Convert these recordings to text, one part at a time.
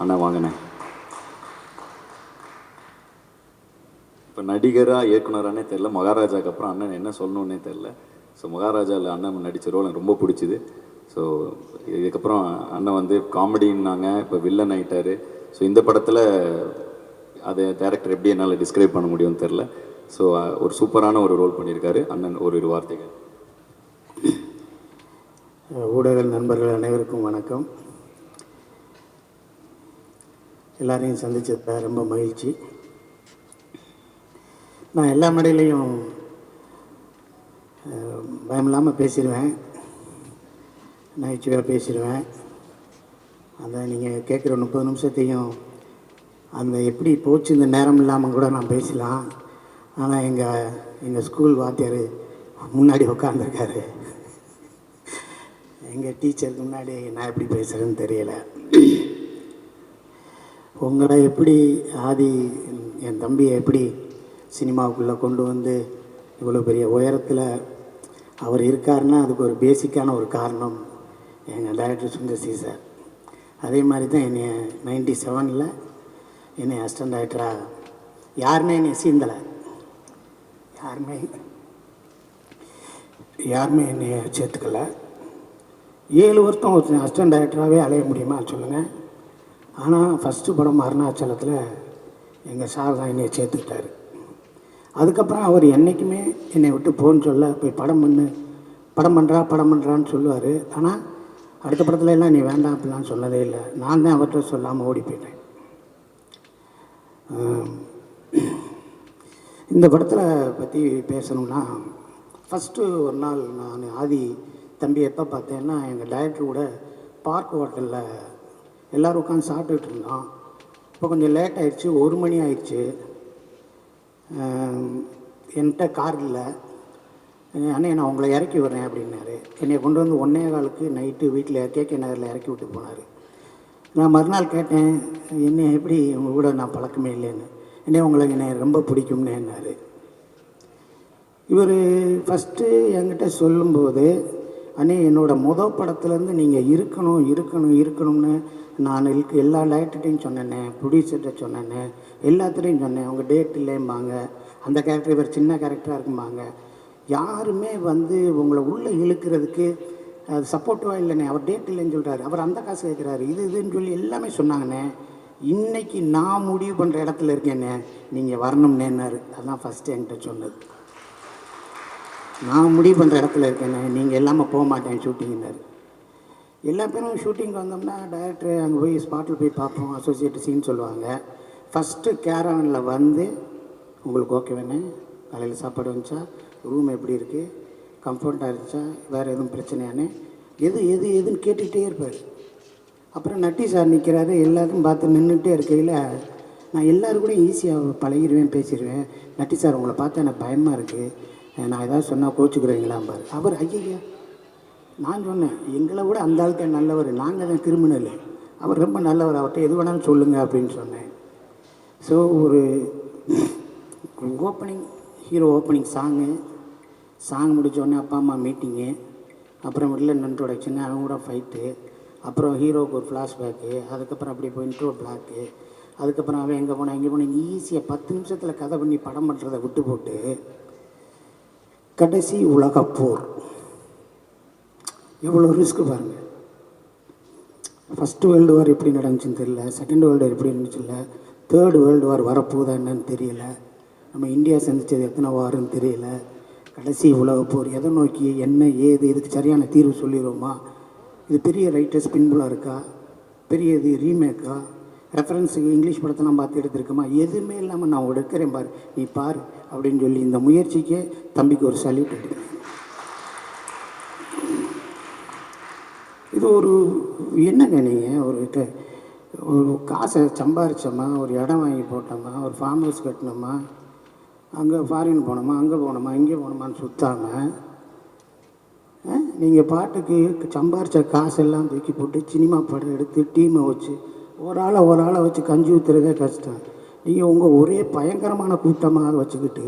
அண்ணா வாங்கண்ணே. இப்போ நடிகராக இயக்குனரானே தெரில மகாராஜாக்கு அப்புறம் அண்ணன் என்ன சொல்லணுன்னே தெரில ஸோ மகாராஜாவில் அண்ணன் நடித்த ரோல் எனக்கு ரொம்ப பிடிச்சிது. ஸோ இதுக்கப்புறம் அண்ணன் வந்து காமெடின்னாங்க. இப்போ வில்லன் ஆகிட்டார் ஸோ இந்த படத்தில் அதை டேரக்டர் எப்படி என்னால் டிஸ்கிரைப் பண்ண முடியும்னு தெரில ஸோ ஒரு சூப்பரான ஒரு ரோல் பண்ணியிருக்காரு அண்ணன். ஒரு இரு வார்த்தைகள். ஊடக நண்பர்கள் அனைவருக்கும் வணக்கம். எல்லாரையும் சந்திச்சதுல ரொம்ப மகிழ்ச்சி. நான் எல்லா மேடையிலையும் பயமில்லாமல் பேசிடுவேன் நகைச்சுவையாக பேசிடுவேன் அந்த நீங்கள் கேட்குற முப்பது நிமிஷத்தையும் அந்த எப்படி போச்சு இந்த நேரம் இல்லாமல் கூட நான் பேசலாம். ஆனால் எங்கள் எங்கள் ஸ்கூல் வாத்தியார் முன்னாடி உட்காந்துருக்காரு எங்கள் டீச்சருக்கு முன்னாடி நான் எப்படி பேசுகிறேன்னு தெரியலை. உங்களை எப்படி ஆதி என் தம்பியை எப்படி சினிமாவுக்குள்ளே கொண்டு வந்து இவ்வளோ பெரிய உயரத்தில் அவர் இருக்காருன்னா அதுக்கு ஒரு பேசிக்கான ஒரு காரணம் எங்கள் டைரக்டர் சுந்தர் சி சார். அதே மாதிரி தான் என்னை நைன்டி செவனில் என்னை அசிஸ்டன்ட் டைரக்டராக யாருமே என்னை சீந்தலை யாருமே யாருமே என்னை சேர்த்துக்கல. ஏழு வருஷம் ஒரு அசிஸ்டன்ட் டைரக்டராகவே அலைய முடியுமா சொல்லுங்கள் ஆனால் ஃபஸ்ட்டு படம் அருணாச்சலத்தில் எங்கள் சார் தான் என்னை சேர்த்துக்கிட்டாரு. அதுக்கப்புறம் அவர் என்றைக்குமே என்னை விட்டு போன்னு சொல்ல போய் படம் பண்ணு. படம் பண்ணுறா படம் பண்ணுறான்னு சொல்லுவார். ஆனால் அடுத்த படத்துல எல்லாம் நீ வேண்டாம் அப்படிலாம் சொன்னதே இல்லை. நான் தான் அவர்கிட்ட சொல்லாமல் ஓடி போயிட்டேன். இந்த படத்தில் பற்றி பேசணும்னா ஃபஸ்ட்டு ஒரு நாள் நான் ஆதி தம்பி எப்போ பார்த்தேன்னா எங்கள் டைரக்டர் கூட பார்க் ஹோட்டலில் எல்லோரும் உட்காந்து சாப்பிட்டுட்டு இருந்தோம். இப்போ கொஞ்சம் லேட் ஆயிடுச்சு ஒரு மணி ஆயிடுச்சு. என்கிட்ட கார் இல்லை. அண்ணே நான் உங்களை இறக்கி விடுறேன் அப்படின்னாரு. என்னை கொண்டு வந்து ஒன்றே காலுக்கு நைட்டு வீட்டில் கேகே நகரில் இறக்கி விட்டு போனார். நான் மறுநாள் கேட்டேன் என்ன எப்படி உங்கள் கூட நான் பழக்கமே இல்லைன்னு? என்னை உங்களுக்கு என்னை ரொம்ப பிடிக்கும்னு என்னார் இவர் ஃபஸ்ட்டு என்கிட்ட சொல்லும்போது அண்ணே என்னோடய முத படத்துலேருந்து நீங்கள் இருக்கணும் இருக்கணும் இருக்கணும்னு நான் இருக்கு எல்லா லைட்டுகிட்டையும் சொன்னேன்னே ப்ரொடியூசர்கிட்ட சொன்னேன்னே எல்லாத்துலேயும் சொன்னேன் உங்கள் டேட் இல்லைம்பாங்க. அந்த கேரக்டர் இவர் சின்ன கேரக்டராக இருக்கும்பாங்க. யாருமே வந்து உங்களை உள்ளே இழுக்கிறதுக்கு அது சப்போர்ட்டிவாக இல்லைண்ணே அவர் டேட் இல்லைன்னு சொல்கிறாரு அவர் அந்த காசு கேட்குறாரு இது இதுன்னு சொல்லி எல்லாமே சொன்னாங்கண்ணே. இன்றைக்கி நான் முடிவு பண்ணுற இடத்துல இருக்கேண்ணே. நீங்கள் வரணும்னேன்னாரு. அதான் ஃபஸ்ட்டு என்கிட்ட சொன்னது. நான் முடிவு பண்ணுற இடத்துல இருக்கேன் நீங்கள் எல்லாமே போக மாட்டேன் ஷூட்டிங்னாரு. எல்லா பேரும் ஷூட்டிங் வந்தோம்னா டைரக்டர் அங்கே போய் ஸ்பாட்டில் போய் பார்ப்போம் அசோசியேட் சீன் சொல்லுவாங்க. ஃபஸ்ட்டு கேரவனில் வந்து உங்களுக்கு ஓகே வேணே காலையில் சாப்பாடு வந்துச்சா? ரூம் எப்படி இருக்குது கம்ஃபர்ட்டாக இருந்துச்சா? வேறு எதுவும் பிரச்சனையானே? எது எது எதுன்னு கேட்டுக்கிட்டே இருப்பார். அப்புறம் நட்டி சார் நிற்கிறாரு எல்லாத்தையும் பார்த்து நின்றுட்டே இருக்கையில் நான் எல்லோரும் கூட ஈஸியாக பழகிடுவேன் பேசிடுவேன் நட்டி சார் உங்களை பார்த்தா எனக்கு பயமாக இருக்குது நான் ஏதாவது சொன்னால் கோச்சுக்கிறீங்களாம்பார் அவர் ஐயா நான் சொன்னேன் எங்களை விட அந்த ஆளுக்கு நல்லவர் நாங்கள் தான் கிரிமினல். அவர் ரொம்ப நல்லவர் அவர்கிட்ட எது வேணாலும் சொல்லுங்கள் அப்படின்னு சொன்னேன். ஸோ ஒரு opening hero opening song song முடித்தோடனே அப்பா அம்மா மீட்டிங்கு அப்புறம் வில்லன் இன்ட்ரோடக்ஷனு அவங்க கூட ஃபைட்டு அப்புறம் ஹீரோவுக்கு ஒரு ஃப்ளாஷ்பேக்கு அதுக்கப்புறம் அப்படி போய் இன்ட்ரோ பிளாக்கு அதுக்கப்புறம் அவன் எங்கே போனால் எங்கே போனால் ஈஸியாக பத்து நிமிஷத்தில் கதை பண்ணி படம் பண்ணுறதை விட்டு போட்டு கடைசி உலகப் போர். எவ்வளோ ரிஸ்க் பாருங்கள் ஃபஸ்ட்டு வேர்ல்டு வார் எப்படி நடந்துச்சுன்னு தெரியல. செகண்ட் வேர்ல்டு வார் எப்படி நடந்துச்சு இல்லை தேர்டு வேர்ல்டு வார் வரப்போகுதா என்னன்னு தெரியல. நம்ம இந்தியா சந்தித்தது எத்தனை வாருன்னு தெரியல. கடைசி உலகப் போர் எதை நோக்கி என்ன ஏது இதுக்கு சரியான தீர்வு சொல்லிடுவோமா? இது பெரிய ரைட்டர்ஸ் பின்புலாக இருக்கா? பெரிய இது ரீமேக்கா ரெஃபரன்ஸுக்கு இங்கிலீஷ் படத்தெல்லாம் பார்த்து எடுத்திருக்கோமா எதுவுமே இல்லாமல் நான் எடுக்கிறேன் பாரு. நீ பாரு அப்படின்னு சொல்லி இந்த முயற்சிக்கே தம்பிக்கு ஒரு சல்யூட் எடுக்கிறேன். இது ஒரு என்னங்க நீங்கள் ஒரு ஒரு காசை சம்பாரிச்சோமா? ஒரு இடம் வாங்கி போட்டோமா? ஒரு ஃபார்ம் ஹவுஸ் கட்டினோமா? அங்கே ஃபாரின் போனோமா? அங்கே போனோமா? இங்கே போனோமான்னு சுற்றாமல் நீங்கள் பாட்டுக்கு சம்பாரித்த காசெல்லாம் தூக்கி போட்டு சினிமா படம் எடுத்து டீமை வச்சு ஒரு ஆளை ஒரு ஆளை வச்சு கஞ்சி ஊற்றுறதே கஷ்டம் நீங்கள் உங்கள் ஒரே பயங்கரமான கூட்டமாக வச்சுக்கிட்டு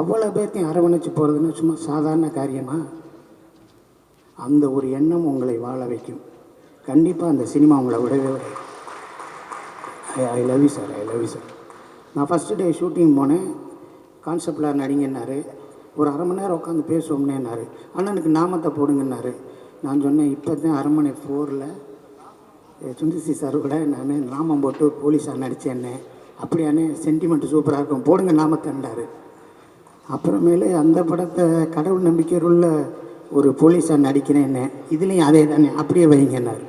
அவ்வளோ பேர்த்தையும் அரவணைச்சு போகிறதுன்னு சும்மா சாதாரண காரியமா? அந்த ஒரு எண்ணம் உங்களை வாழ வைக்கும். கண்டிப்பாக அந்த சினிமா உங்களை விடவே விடாது I I love you sir I love you sir நான் ஃபஸ்ட்டு டே ஷூட்டிங் போனேன். கான்செப்டில் நடிங்கன்னாரு. ஒரு அரை மணி நேரம் உட்காந்து பேசுவோம்னேன்னாரு. அண்ணனுக்கு நாமத்தை போடுங்கன்னாரு. நான் சொன்னேன் இப்போ தான் அரண்மனை ஃபோரில் சுந்தர்சி சார் கூட நான் நாமம் போட்டு போலீஸாக நடித்தேன்னு அப்படியானே சென்டிமெண்ட் சூப்பராக இருக்கும். போடுங்க நாமத்தண்டார் அப்புறமேலு அந்த படத்தை கடவுள் நம்பிக்கை உள்ள ஒரு போலீஸாக நடிக்கிறேன்னு இதுலேயும் அதே தானே அப்படியே வைங்கன்னார்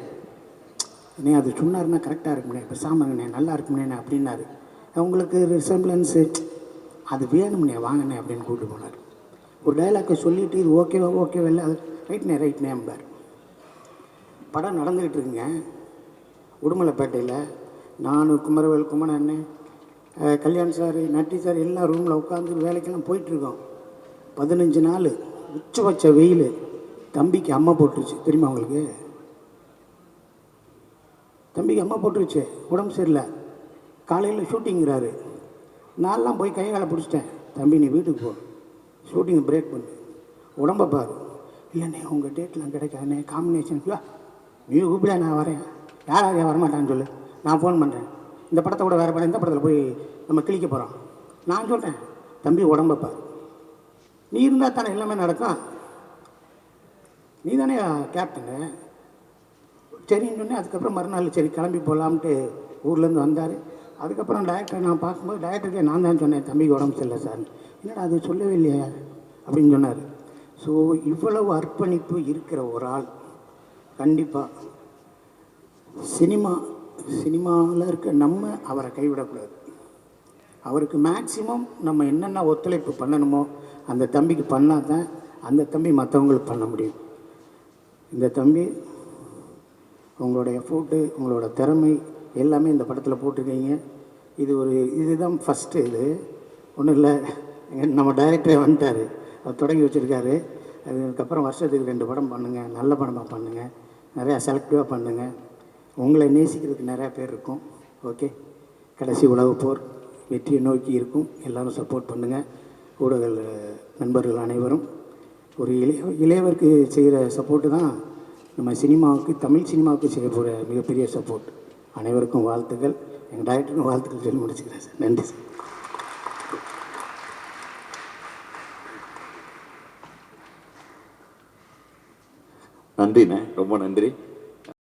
அண்ணே அது சொன்னார்னா கரெக்டாக இருக்கும்ண்ணே. இப்போ சாமாங்கண்ணே நல்லா இருக்கும்ண்ணே அப்படின்னாரு. உங்களுக்கு ரிசம்பிளன்ஸு அது வேணும்ண்ணே வாங்கண்ணே அப்படின்னு கூப்பிட்டு போனார். ஒரு டைலாக்கை சொல்லிவிட்டு இது ஓகேவா ஓகேவா இல்லை அது ரைட்ண்ணே ரைட்ண்ணே அம்பார். படம் நடந்துக்கிட்டு இருக்குங்க. உடுமலைப்பேட்டையில் நான் குமரவேல் குமரன் அண்ணன் கல்யாண் சார் நட்டி சார் எல்லாம் ரூமில் உட்காந்து வேலைக்கெல்லாம் போயிட்டுருக்கோம். பதினஞ்சு நாள் உச்சபட்ச வெயில். தம்பிக்கு அம்மா போட்டுருச்சு. தெரியுமா உங்களுக்கு? தம்பிக்கு அம்மா போட்டுருச்சு. உடம்பு சரியில்லை. காலையில் ஷூட்டிங்கிறாரு. நான்லாம் போய் கை காலை பிடிச்சிட்டேன். தம்பி நீ வீட்டுக்கு போ. ஷூட்டிங் பிரேக் பண்ணு. உடம்பை பாரு. இல்லைண்ணே உங்கள் டேட்லாம் கிடைக்காதுண்ணே. காம்பினேஷன் நீ கூப்பிட நான் வரேன். யார் யாரையா வரமாட்டான்னு சொல்லு. நான் ஃபோன் பண்ணுறேன் இந்த படத்தை கூட வேறு படம் இந்த படத்தில் போய் நம்ம கிழிக்க போகிறோம் நான் சொல்கிறேன் தம்பி உடம்பப்பா நீ இருந்தால் தானே எல்லாமே நடக்கும். நீ தானே கேப்டனு சரின்னு சொன்னேன் அதுக்கப்புறம் மறுநாள் சரி கிளம்பி போகலாம்ட்டு ஊர்லேருந்து வந்தார். அதுக்கப்புறம் டாக்டரை நான் பார்க்கும்போது டாக்டருக்கு நான் தான் சொன்னேன் தம்பிக்கு உடம்பு சரியில்லை சார் என்னடா அது சொல்லவே இல்லையா? அப்படின்னு சொன்னார். ஸோ இவ்வளவு அர்ப்பணிப்பு இருக்கிற ஒரு ஆள். கண்டிப்பாக சினிமா சினிமாவில் இருக்க நம்ம அவரை கைவிடக்கூடாது. அவருக்கு மேக்சிமம் நம்ம என்னென்ன ஒத்துழைப்பு பண்ணணுமோ அந்த தம்பிக்கு பண்ணால் தான் அந்த தம்பி மற்றவங்களுக்கு பண்ண முடியும். இந்த தம்பி உங்களுடைய ஃபோட்டு உங்களோட திறமை எல்லாமே இந்த படத்தில் போட்டிருக்கீங்க. இது ஒரு இதுதான் ஃபஸ்ட்டு இது. ஒன்றும் இல்லை. நம்ம டைரக்டரே வந்துட்டார். அவர் தொடங்கி வச்சுருக்காரு. அதுக்கப்புறம் வருஷத்துக்கு ரெண்டு படம் பண்ணுங்கள் நல்ல படமாக பண்ணுங்கள் நிறையா செலக்டிவாக பண்ணுங்கள் உங்களை நேசிக்கிறதுக்கு நிறையா பேர் இருக்கும். ஓகே கடைசி உலக போர் வெற்றியை நோக்கி இருக்கும். எல்லாரும் சப்போர்ட் பண்ணுங்கள் ஊடக நண்பர்கள் அனைவரும். ஒரு இளைய இளையவருக்கு செய்கிற சப்போர்ட்டு தான் நம்ம சினிமாவுக்கு தமிழ் சினிமாவுக்கு செய்ய போகிற மிகப்பெரிய சப்போர்ட் அனைவருக்கும் வாழ்த்துக்கள். எங்கள் டைரக்டருக்கும் வாழ்த்துக்கள் சொல்லி முடிச்சுக்கிறேன் சார். நன்றி சார். நன்றிண்ணே. ரொம்ப நன்றி.